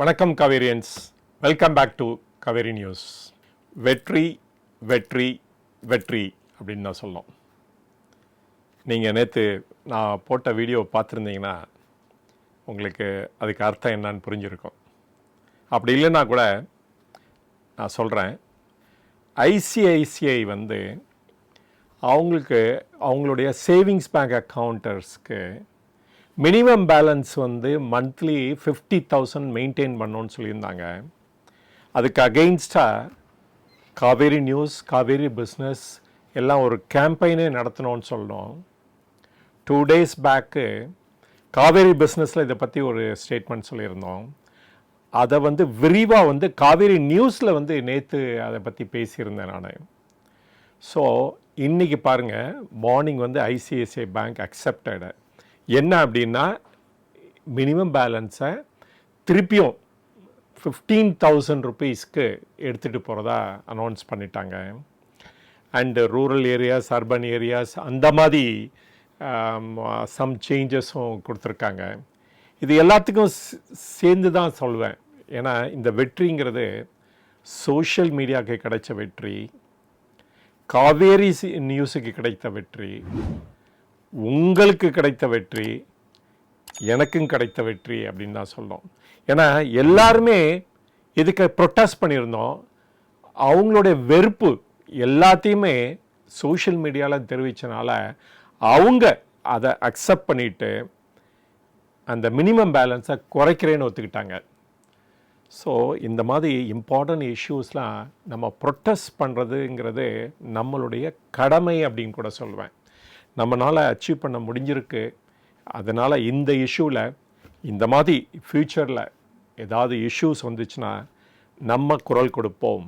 வணக்கம் கவேரியன்ஸ். Welcome back to Kaveri News வெற்றி வெற்றி வெற்றி அப்படின்னு நான் சொல்லணும். நீங்கள் நேற்று நான் போட்ட வீடியோ பார்த்துருந்தீங்கன்னா உங்களுக்கு அதுக்கு அர்த்தம் என்னன்னு புரிஞ்சிருக்கும். அப்படி இல்லைன்னா கூட நான் சொல்கிறேன் ஐசிஐசிஐ வந்து அவங்களுக்கு அவங்களுடைய சேவிங்ஸ் பேங்க் அக்கௌண்டர்ஸ்க்கு மினிமம் பேலன்ஸ் வந்து மந்த்லி ஃபிஃப்டி தௌசண்ட் மெயின்டைன் பண்ணணும்னு சொல்லியிருந்தாங்க. அதுக்கு அகெயின்ஸ்டாக காவேரி நியூஸ் காவேரி பிஸ்னஸ் எல்லாம் ஒரு கேம்பெயினே நடத்தணும்னு சொல்லணும் டூ டேஸ் பேக்கு காவேரி பிஸ்னஸில் இதை பற்றி ஒரு ஸ்டேட்மெண்ட் சொல்லியிருந்தோம். அதை வந்து விரிவாக வந்து காவேரி நியூஸில் வந்து நேற்று அதை பற்றி பேசியிருந்தேன் நான். ஸோ இன்றைக்கி பாருங்கள் மார்னிங் வந்து ஐசிஐசிஐ பேங்க் அக்செப்டடு என்ன அப்படின்னா மினிமம் பேலன்ஸை திருப்பியும் ஃபிஃப்டீன் தௌசண்ட் ருபீஸ்க்கு எடுத்துகிட்டு போகிறதா அனௌன்ஸ் பண்ணிட்டாங்க. And rural areas urban areas அந்த மாதிரி um, சம் சேஞ்சஸும் கொடுத்துருக்காங்க. இது எல்லாத்துக்கும் சேர்ந்து தான் சொல்லுவேன் ஏன்னா இந்த வெற்றிங்கிறது சோஷியல் மீடியாவுக்கு கிடைச்ச வெற்றி காவேரி நியூஸுக்கு கிடைத்த வெற்றி உங்களுக்கு கிடைத்த வெற்றி எனக்கும் கிடைத்த வெற்றி அப்படின்னு தான் சொல்லணும். ஏன்னா எல்லாருமே இதுக்கு ப்ரொட்டஸ்ட் பண்ணியிருந்தோம். அவங்களுடைய வெறுப்பு எல்லாத்தையுமே சோஷியல் மீடியாவில் தெரிவித்தனால அவங்க அதை அக்செப்ட் பண்ணிட்டு அந்த மினிமம் பேலன்ஸை குறைக்கிறேன்னு ஒத்துக்கிட்டாங்க. ஸோ இந்த மாதிரி இம்பார்ட்டன்ட் இஷ்யூஸ்லாம் நம்ம ப்ரொட்டஸ்ட் பண்ணுறதுங்கிறது நம்மளுடைய கடமை அப்படின்னு கூட சொல்லுவேன் நம்மளால் அச்சீவ் பண்ண முடிஞ்சிருக்கு. அதனால் இந்த இஷ்யூவில் இந்த மாதிரி ஃப்யூச்சரில் ஏதாவது இஷ்யூஸ் வந்துச்சுன்னா நம்ம குரல் கொடுப்போம்.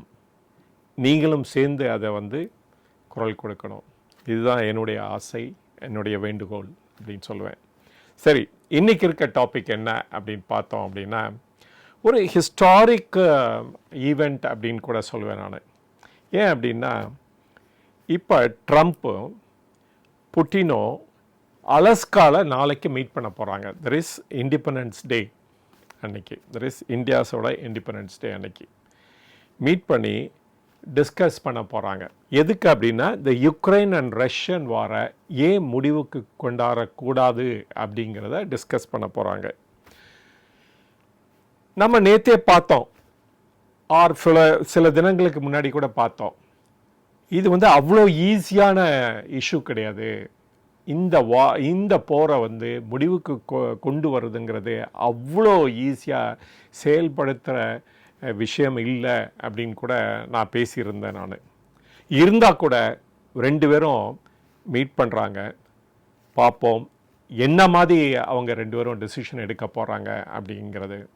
நீங்களும் சேர்ந்து அதை வந்து குரல் கொடுக்கணும். இதுதான் என்னுடைய ஆசை என்னுடைய வேண்டுகோள் அப்படின்னு சொல்லுவேன். சரி இன்றைக்கி இருக்க டாபிக் என்ன அப்படின்னு பார்த்தோம் அப்படின்னா ஒரு ஹிஸ்டாரிக் ஈவெண்ட் அப்படின்னு கூட சொல்லுவேன் நான். ஏன் அப்படின்னா இப்போ ட்ரம்ப்பு புட்டினோ அலஸ்காவில் நாளைக்கு மீட் பண்ண போகிறாங்க தெர் இஸ் இண்டிபெண்டன்ஸ் டே அன்னைக்கு. தெர் இஸ் இந்தியாஸோட இண்டிபெண்டன்ஸ் டே அன்னைக்கு. மீட் பண்ணி டிஸ்கஸ் பண்ண போகிறாங்க எதுக்கு அப்படின்னா இந்த யுக்ரைன் அண்ட் ரஷ்யன் வாரை ஏன் முடிவுக்கு கொண்டாடக்கூடாது அப்படிங்கிறத டிஸ்கஸ் பண்ண போகிறாங்க நம்ம நேற்றே பார்த்தோம். ஆர் சில சில தினங்களுக்கு முன்னாடி கூட பார்த்தோம். இது வந்து அவ்வளோ ஈஸியான இஷ்யூ கிடையாது. இந்த வா இந்த போரை வந்து முடிவுக்கு கொ- கொண்டு வர்றதுங்கிறது அவ்வளோ ஈஸியாக செயல்படுத்துகிற விஷயம் இல்லை அப்படின்னு கூட நான் பேசியிருந்தேன் நான். இருந்தால் கூட ரெண்டு பேரும் மீட் பண்ணுறாங்க பார்ப்போம் என்ன மாதிரி அவங்க ரெண்டு பேரும் டெசிஷன் எடுக்க போகிறாங்க அப்படிங்கிறது.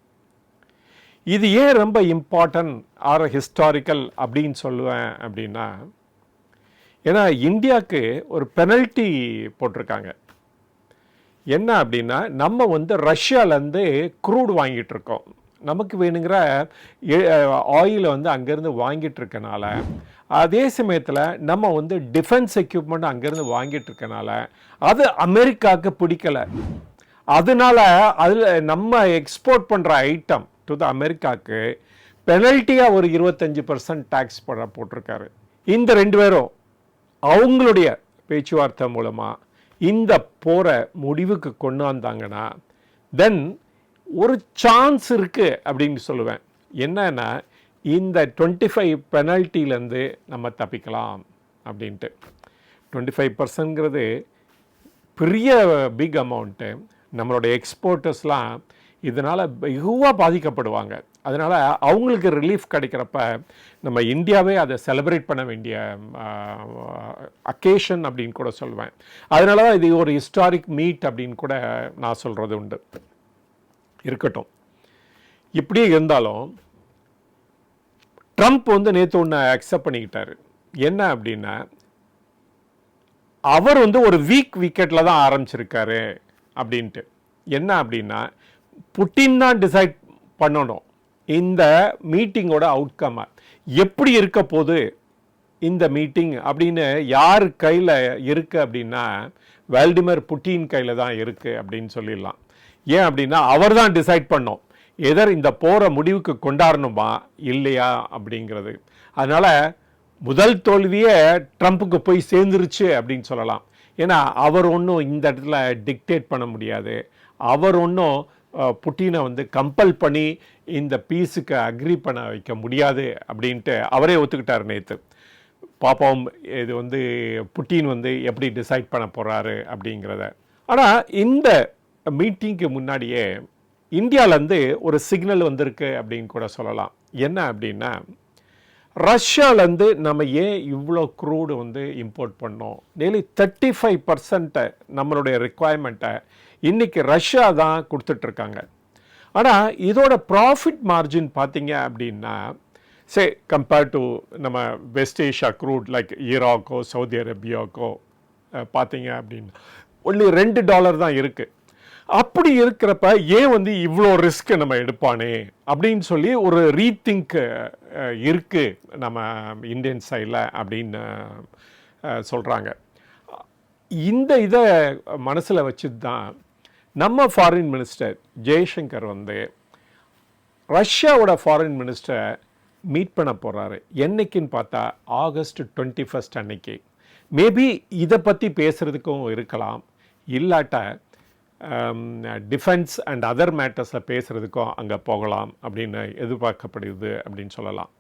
இது ஏன் ரொம்ப இம்பார்ட்டன்ட் ஆர் ஹிஸ்டாரிக்கல் அப்படின்னு சொல்லுவேன் அப்படின்னா ஏன்னா இந்தியாவுக்கு ஒரு பெனல்ட்டி போட்டிருக்காங்க. என்ன அப்படின்னா நம்ம வந்து ரஷ்யாலேருந்து க்ரூட் வாங்கிட்டு இருக்கோம் நமக்கு வேணுங்கிற ஆயிலை வந்து அங்கேருந்து வாங்கிட்டு இருக்கனால அதே சமயத்தில் நம்ம வந்து டிஃபென்ஸ் எக்யூப்மெண்ட் அங்கேருந்து வாங்கிட்டு இருக்கனால அது அமெரிக்காவுக்கு பிடிக்கல. அதனால அதில் நம்ம எக்ஸ்போர்ட் பண்ணுற ஐட்டம் டு த அமெரிக்காவுக்கு பெனல்ட்டியாக ஒரு இருபத்தஞ்சி பர்சன்ட் டேக்ஸ் போட போட்டிருக்காரு. இந்த ரெண்டு பேரும். அவங்களுடைய பேச்சுவார்த்தை மூலமாக இந்த போரை முடிவுக்கு கொண்டு வந்தாங்கன்னா தென் ஒரு சான்ஸ் இருக்குது அப்படின்னு சொல்லுவேன். என்னன்னா இந்த டுவெண்ட்டி ஃபைவ் பெனல்ட்டிலேருந்து நம்ம தப்பிக்கலாம் அப்படின்ட்டு. டுவெண்ட்டி ஃபைவ் பர்சன்ட்ங்கிறது பெரிய பிக் அமௌண்ட்டு நம்மளோட எக்ஸ்போர்ட்டர்ஸ்லாம் இதனால் வெகுவாக பாதிக்கப்படுவாங்க. அதனால் அவங்களுக்கு ரிலீஃப் கிடைக்கிறப்ப நம்ம இந்தியாவே அதை செலிப்ரேட் பண்ண வேண்டிய அக்கேஷன் அப்படின்னு கூட சொல்லுவேன் அதனால தான் இது ஒரு ஹிஸ்டாரிக் மீட் அப்படின்னு கூட நான் சொல்கிறது உண்டு. இருக்கட்டும். இப்படியே இருந்தாலும் ட்ரம்ப் வந்து நேற்று ஒன்று அக்செப்ட் பண்ணிக்கிட்டார். என்ன அப்படின்னா அவர் வந்து ஒரு வீக் விக்கெட்டில் தான் ஆரம்பிச்சிருக்காரு அப்படின்ட்டு. என்ன அப்படின்னா புட்டின் தான் டிசைட் பண்ணணும். இந்த மீட்டிங்கோட அவுட்கம்மை எப்படி இருக்க போது இந்த மீட்டிங் அப்படின்னு யார் கையில் இருக்குது அப்படின்னா வேல்டிமர் புட்டின் கையில் தான் இருக்குது அப்படின்னு சொல்லிடலாம். ஏன் அப்படின்னா அவர் தான் டிசைட் பண்ணோம். எதர் இந்த போரை முடிவுக்கு கொண்டாடணுமா இல்லையா அப்படிங்கிறது. அதனால் முதல் தோல்வியே ட்ரம்ப்புக்கு போய் சேர்ந்துருச்சு அப்படின்னு சொல்லலாம். ஏன்னா அவர் ஒன்றும் இந்த இடத்துல டிக்டேட் பண்ண முடியாது. அவர் ஒன்றும் புட்டினை வந்து கம்பல் பண்ணி இந்த பீஸுக்கு அக்ரி பண்ண வைக்க முடியாது அப்படின்ட்டு அவரே ஒத்துக்கிட்டார் நேற்று பாப்போம் இது வந்து புட்டின் வந்து எப்படி டிசைட் பண்ண போகிறாரு அப்படிங்கிறத. ஆனால் இந்த மீட்டிங்க்கு முன்னாடியே இந்தியாவிலேருந்து ஒரு சிக்னல் வந்திருக்கு அப்படின்னு கூட சொல்லலாம். என்ன அப்படின்னா ரஷ்யாவிலேருந்து நம்ம ஏன் இவ்வளோ க்ரூடு வந்து இம்போர்ட் பண்ணோம்? டெய்லி தேர்ட்டி ஃபைவ் பர்சன்ட்டை நம்மளுடைய ரெக்குவயர்மெண்ட்டை இன்றைக்கி ரஷ்யா தான் கொடுத்துட்ருக்காங்க. ஆனால் இதோட ப்ராஃபிட் மார்ஜின் பார்த்தீங்க அப்படின்னா சே கம்பேர்ட் டு நம்ம வெஸ்ட் ஏஷியா க்ரூட் லைக் ஈராக்கோ சவுதி அரேபியாக்கோ பார்த்தீங்க அப்படின்னா ஒன்லி ரெண்டு டாலர் தான் இருக்குது அப்படி இருக்கிறப்ப ஏன் வந்து இவ்வளோ ரிஸ்க் நம்ம எடுப்பானே அப்படின்னு சொல்லி ஒரு ரீதிங்க் இருக்குது நம்ம இந்தியன் சைடில் அப்படின்னு சொல்கிறாங்க இந்த இதை மனசில் வச்சு தான் நம்ம ஃபாரின் மினிஸ்டர் ஜெய்சங்கர் வந்து ரஷ்யாவோட ஃபாரின் மினிஸ்டரை மீட் பண்ண போகிறாரு என்னைக்குன்னு பார்த்தா ஆகஸ்ட் டுவெண்ட்டி ஃபஸ்ட் அன்னைக்கு. மேபி இதை பற்றி பேசுகிறதுக்கும் இருக்கலாம். இல்லாட்ட டிஃபென்ஸ் um, அண்ட் அதர் மேட்டர்ஸில் பேசுகிறதுக்கும் அங்கே போகலாம் அப்படின்னு எதிர்பார்க்கப்படுது அப்படின்னு சொல்லலாம்.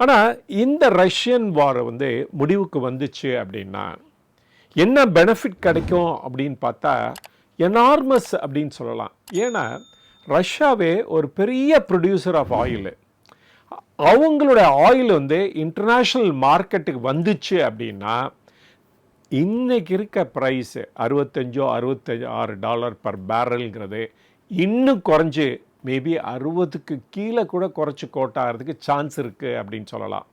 ஆனால் இந்த ரஷ்யன் வார் வந்து முடிவுக்கு வந்துச்சு அப்படின்னா என்ன பெனிஃபிட் கிடைக்கும் அப்படின்னு பார்த்தா எனார்மஸ் அப்படின்னு சொல்லலாம். ஏன்னா ரஷ்யாவே ஒரு பெரிய ப்ரொடியூசர் ஆஃப் ஆயில் அவங்களுடைய ஆயில் வந்து இன்டர்நேஷ்னல் மார்க்கெட்டுக்கு வந்துச்சு அப்படின்னா இன்னைக்கு இருக்க ப்ரைஸு அறுபத்தஞ்சோ அறுபத்தஞ்சு ஆறு டாலர் பர் பேரல்ங்கிறது இன்னும் குறைஞ்சி மேபி அறுபதுக்கு கீழே கூட குறைச்சி கோட்டாகிறதுக்கு சான்ஸ் இருக்குது அப்படின்னு சொல்லலாம்.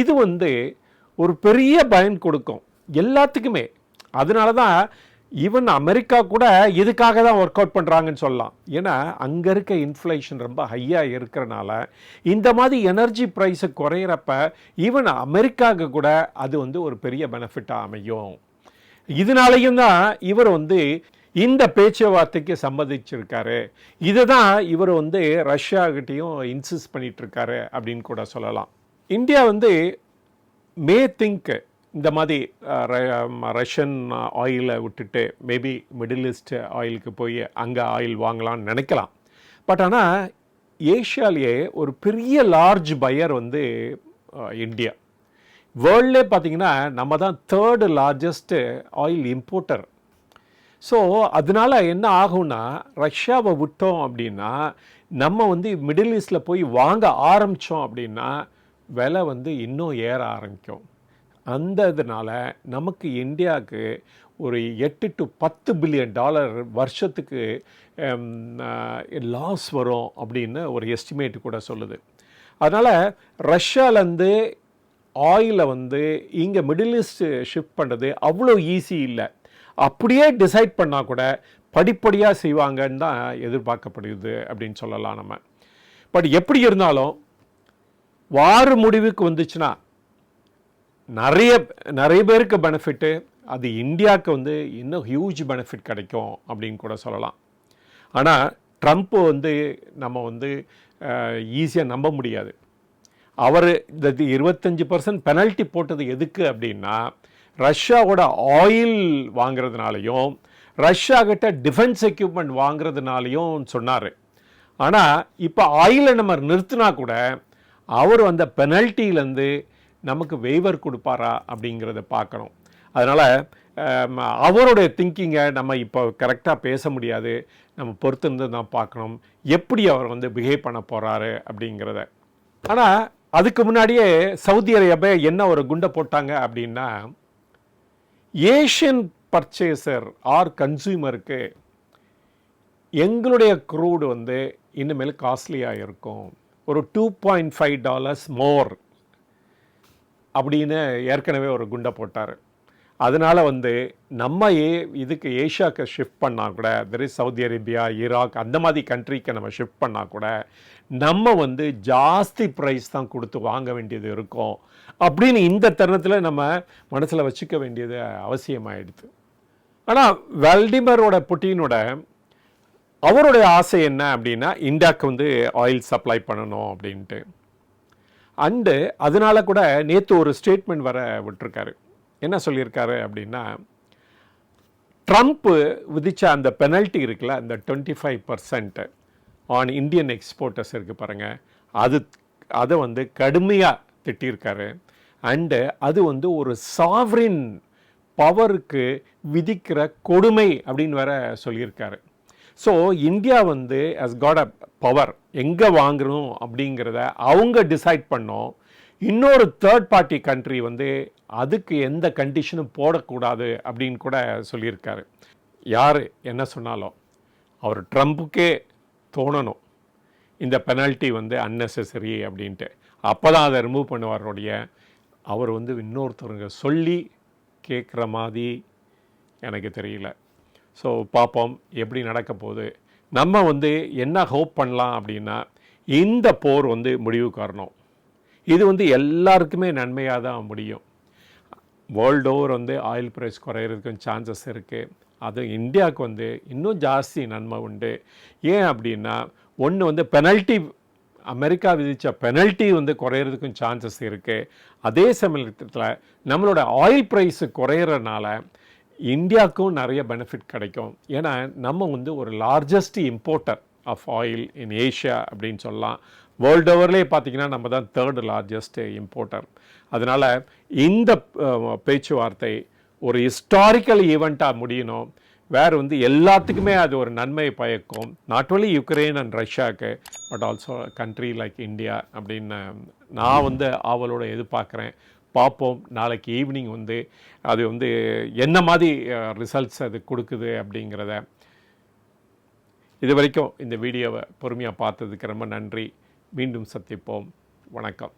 இது வந்து ஒரு பெரிய பயன் கொடுக்கும். எல்லாத்துக்குமே. அதனால தான் ஈவன் அமெரிக்கா கூட இதுக்காக தான் ஒர்க் அவுட் பண்ணுறாங்கன்னு சொல்லலாம். ஏன்னா அங்கே இருக்க இன்ஃப்ளேஷன் ரொம்ப ஹையாக இருக்கிறனால இந்த மாதிரி எனர்ஜி ப்ரைஸை குறையிறப்ப ஈவன் அமெரிக்காவுக்கு கூட அது வந்து ஒரு பெரிய பெனிஃபிட்டாக அமையும். இதனாலையும் தான் இவர் வந்து இந்த பேச்சுவார்த்தைக்கு சம்மதிச்சிருக்காரு. இதை தான் இவர் வந்து ரஷ்யாகிட்டையும் இன்சிஸ்ட் பண்ணிகிட்ருக்காரு அப்படின்னு கூட சொல்லலாம். இந்தியா வந்து மே திங்க் இந்த மாதிரி ரஷ்யன் ஆயிலை விட்டுட்டு மேபி மிடில் ஈஸ்ட் ஆயிலுக்கு போய் அங்கே ஆயில் வாங்கலாம்னு நினைக்கலாம். பட் ஆனால் ஏஷியாலேயே ஒரு பெரிய லார்ஜ் பையர் வந்து இந்தியா. வேர்ல்டே பார்த்திங்கன்னா நம்ம தான் third largest oil importer so அதனால என்ன ஆகும்னா ரஷ்யாவை விட்டோம் அப்படின்னா நம்ம வந்து மிடில் ஈஸ்டில் போய் வாங்க ஆரம்பித்தோம் அப்படின்னா விலை வந்து இன்னும் ஏற ஆரம்பிக்கும். அந்த இதனால் நமக்கு இந்தியாவுக்கு ஒரு எட்டு டு பத்து பில்லியன் டாலர் வருஷத்துக்கு லாஸ் வரும் அப்படின்னு ஒரு எஸ்டிமேட் கூட சொல்லுது. அதனால் ரஷ்யாவிலேருந்து ஆயிலை வந்து இங்கே மிடில் ஈஸ்ட் ஷிஃப்ட் பண்ணுறது அவ்வளோ ஈஸி இல்லை. அப்படியே டிசைட் பண்ணால் கூட படிப்படியாக செய்வாங்கன்னு தான் எதிர்பார்க்கப்படுது அப்படின்னு சொல்லலாம் நம்ம. பட் எப்படி இருந்தாலும் வார முடிவுக்கு வந்துச்சுன்னா நிறைய நிறைய பேருக்கு பெனிஃபிட்டு அது இந்தியாவுக்கு வந்து இன்னும் ஹியூஜ் பெனிஃபிட் கிடைக்கும் அப்படின்னு கூட சொல்லலாம். ஆனால் ட்ரம்ப் வந்து நம்ம வந்து ஈஸியாக நம்ப முடியாது. அவர் இந்த இருபத்தஞ்சி பர்சன்ட் பெனல்ட்டி போட்டது எதுக்கு அப்படின்னா ரஷ்யாவோட ஆயில் வாங்குறதுனாலையும் ரஷ்யா கிட்ட டிஃபென்ஸ் எக்யூப்மெண்ட் வாங்குறதுனாலையும் சொன்னார். ஆனால் இப்போ ஆயிலை நம்ம நிறுத்தினா கூட அவர் அந்த பெனல்ட்டியிலேருந்து நமக்கு வெய்வர் கொடுப்பாரா அப்படிங்கிறத பார்க்கணும். அதனால் அவருடைய திங்கிங்கை நம்ம இப்போ கரெக்டாக பேச முடியாது. நம்ம பொறுத்திருந்து தான் பார்க்கணும். எப்படி அவர் வந்து பிஹேவ் பண்ண போகிறாரு அப்படிங்கிறத. ஆனால் அதுக்கு முன்னாடியே சவுதி அரேபியா என்ன ஒரு குண்டை போட்டாங்க அப்படின்னா ஏஷியன் பர்ச்சேசர் ஆர் கன்சூமருக்கு எங்களுடைய க்ரூடு வந்து இனிமேல் காஸ்ட்லியாக இருக்கும். ஒரு two point five dollars more அப்படின்னு ஏற்கனவே ஒரு குண்டை போட்டார். அதனால் வந்து நம்ம ஏ இதுக்கு ஏஷியாவுக்கு ஷிஃப்ட் பண்ணால் கூட there is Saudi Arabia Iraq அந்த மாதிரி கண்ட்ரிக்கு நம்ம ஷிஃப்ட் பண்ணால் கூட நம்ம வந்து ஜாஸ்தி ப்ரைஸ் தான் கொடுத்து வாங்க வேண்டியது இருக்கும். அப்படின்னு இந்த தருணத்தில் நம்ம மனசில் வச்சுக்க வேண்டியது அவசியமாகிடுது ஆனால் வெல்டிமரோட புட்டினோட அவருடைய ஆசை என்ன அப்படின்னா இந்தியாவுக்கு வந்து ஆயில் சப்ளை பண்ணணும் அப்படின்ட்டு. அண்டு அதனால கூட நேற்று ஒரு ஸ்டேட்மெண்ட் வர விட்டுருக்காரு. என்ன சொல்லியிருக்காரு அப்படின்னா ட்ரம்ப்பு விதித்த அந்த பெனல்ட்டி இருக்குல்ல அந்த twenty five percent on Indian exporters இருக்குது பாருங்கள் அது அதை வந்து கடுமையாக திட்டியிருக்காரு. அண்டு அது வந்து ஒரு சாவரின் பவருக்கு விதிக்கிற கொடுமை அப்படின்னு வேற சொல்லியிருக்காரு. ஸோ இந்தியா வந்து அஸ் காட் அ பவர் எங்கே வாங்கணும் அப்படிங்கிறத அவங்க டிசைட் பண்ணோம். இன்னொரு தேர்ட் பார்ட்டி கண்ட்ரி வந்து அதுக்கு எந்த கண்டிஷனும் போடக்கூடாது அப்படின்னு கூட சொல்லியிருக்காரு. யார்? என்ன சொன்னாலும் அவர் ட்ரம்ப்புக்கே தோணணும். இந்த பெனால்ட்டி வந்து அன்னெசரி அப்படின்ட்டு. அப்போ தான் அதை ரிமூவ் பண்ணுவாருடைய அவர் வந்து இன்னொருத்தருங்க சொல்லி கேட்குற மாதிரி எனக்கு தெரியல. ஸோ பார்ப்போம் எப்படி நடக்க போகுது. நம்ம வந்து என்ன ஹோப் பண்ணலாம் அப்படின்னா இந்த போர் வந்து முடிவுக்கு வரணும். இது வந்து எல்லாருக்குமே நன்மையாக தான் முடியும். வேர்ல்டு ஓவர் வந்து ஆயில் ப்ரைஸ் குறையிறதுக்கும் சான்சஸ் இருக்குது அது இந்தியாவுக்கு வந்து இன்னும் ஜாஸ்தி நன்மை உண்டு. ஏன் அப்படின்னா ஒன்று வந்து பெனல்ட்டி அமெரிக்கா விதித்த பெனல்ட்டி வந்து குறையிறதுக்கும் சான்சஸ் இருக்குது அதே சமயத்தில் நம்மளோட ஆயில் ப்ரைஸு குறையிறனால இந்தியாவுக்கும் நிறைய பெனிஃபிட் கிடைக்கும். ஏன்னா நம்ம வந்து ஒரு largest importer of oil in Asia அப்படின்னு சொல்லலாம். வேர்ல்டு ஓவர்லேயே பார்த்தீங்கன்னா நம்ம தான் தேர்டு லார்ஜஸ்ட் இம்போர்ட்டர் அதனால் இந்த பேச்சுவார்த்தை ஒரு ஹிஸ்டாரிக்கல் ஈவெண்ட்டாக முடியணும். வேறு வந்து எல்லாத்துக்குமே அது ஒரு நன்மை பயக்கும். நாட் ஓன்லி யுக்ரைன் அண்ட் ரஷ்யாவுக்கு but also country like India அப்படின்னு நான் வந்து ஆவலோட எதிர்பார்க்குறேன். பார்ப்போம். நாளைக்கு ஈவினிங் வந்து அது வந்து என்ன மாதிரி ரிசல்ட்ஸ் அது கொடுக்குது அப்படிங்கிறத. இது வரைக்கும் இந்த வீடியோவை பொறுமையாக பார்த்ததுக்கு ரொம்ப நன்றி. மீண்டும் சந்திப்போம். வணக்கம்.